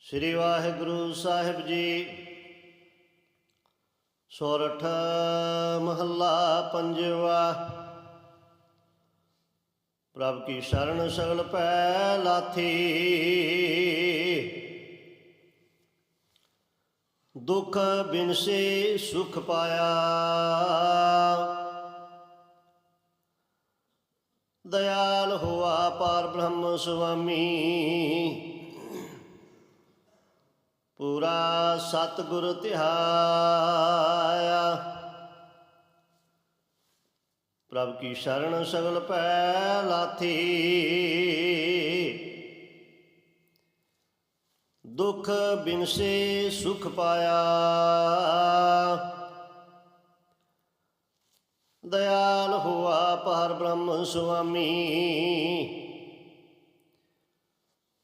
ਸ੍ਰੀ ਵਾਹਿਗੁਰੂ ਸਾਹਿਬ ਜੀ। ਸੋਰਠ ਮਹੱਲਾ ਪੰਜਵਾ। ਪ੍ਰਭ ਕੀ ਸ਼ਰਨ ਸਗਲ ਪੈ ਲਾਥੀ। ਦੁਖ ਬਿਨਸੇ ਸੁਖ ਪਾਇਆ। ਦਇਆਲ ਹੋਆ ਪਾਰ ਬ੍ਰਹਮ ਸੁਆਮੀ। ਸਤਿਗੁਰ ਧਿਆਇਆ। ਪ੍ਰਭ ਕੀ ਸ਼ਰਨ ਸਗਲ ਪੈ ਲਾਥੀ। ਦੁਖ ਬਿਨਸੇ ਸੁਖ ਪਾਇਆ। ਦਇਆਲ ਹੋਆ ਪਾਰ ਬ੍ਰਹਮ ਸੁਆਮੀ।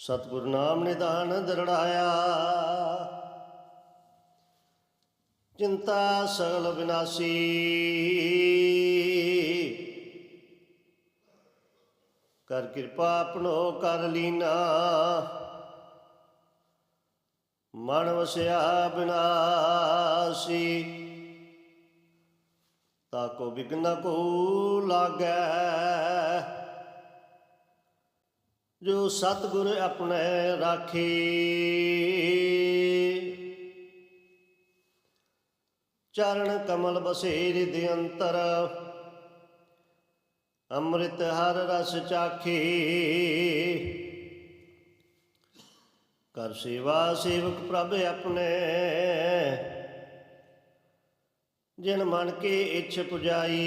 ਸਤਿਗੁਰ ਨਾਮ ਨਿਧਾਨ ਦਰੜਾਇਆ। ਚਿੰਤਾ ਸਗਲ ਵਿਨਾਸੀ ਕਰ ਕਿਰਪਾ ਆਪਣੋ ਕਰ ਲੀਨਾ। ਮਨ ਵਸਿਆ ਬਿਨਾਸੀ। ਤਾਕੋ ਬਿਗਨ ਕੋ ਲਾਗੈ। ਜੋ ਸਤਿਗੁਰ ਆਪਣੇ ਰਾਖੀ। ਚਰਨ ਕਮਲ ਬਸੇ ਰਿਦ ਅੰਤਰ, ਅੰਮ੍ਰਿਤ ਹਰ ਰਸ ਚਾਖੀ। ਕਰ ਸੇਵਾ ਸੇਵਕ ਪ੍ਰਭ ਆਪਣੇ, ਜਿਨ ਮਨ ਕੇ ਇੱਛ ਪੁਜਾਈ।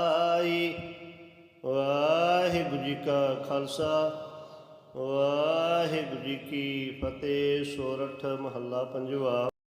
ਕਾ ਖਾਲਸਾ। ਵਾਹਿਗੁਰੂ ਜੀ ਕੀ ਫਤਿਹ ਸੋਰਠ ਮਹੱਲਾ ਪੰਜਵਾ।